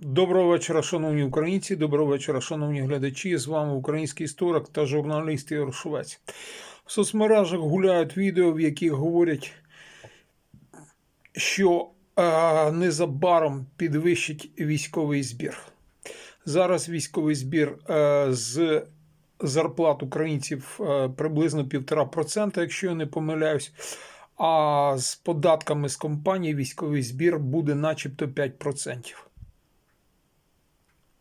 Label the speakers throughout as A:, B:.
A: Доброго вечора, шановні українці, доброго вечора, шановні глядачі. З вами український історик та журналіст Ігор Швець. В соцмережах гуляють відео, в яких говорять, що е, незабаром підвищить військовий збір. Зараз військовий збір е, з зарплат українців е, приблизно 1,5%, якщо я не помиляюсь. А з податками з компаній військовий збір буде начебто 5%.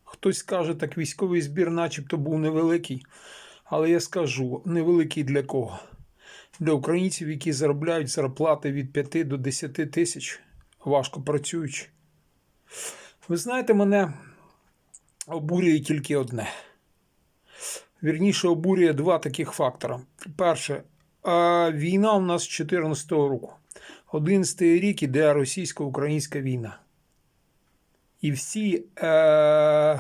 A: Хтось скаже, так військовий збір начебто був невеликий. Але я скажу, невеликий для кого? Для українців, які заробляють зарплати від 5 до 10 тисяч, важко працюючи. Ви знаєте, мене обурює тільки одне. Вірніше, обурює два таких фактора. Перше, війна у нас з 2014 року. 11 рік іде російсько-українська війна. І всі е-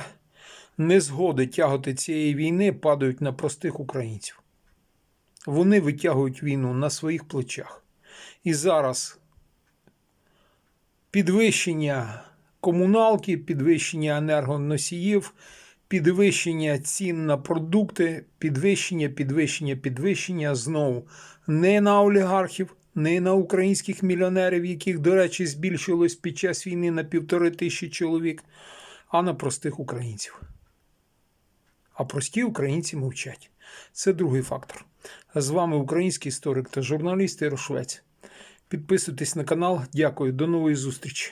A: незгоди тяготи цієї війни падають на простих українців. Вони витягують війну на своїх плечах. І зараз підвищення комуналки, підвищення енергоносіїв, підвищення цін на продукти, підвищення, підвищення, підвищення знову не на олігархів, не на українських мільйонерів, яких, до речі, збільшилось під час війни на півтори тисячі чоловік, а на простих українців. А прості українці мовчать. Це другий фактор. З вами український історик та журналіст Ірошвець. Підписуйтесь на канал. Дякую. До нової зустрічі.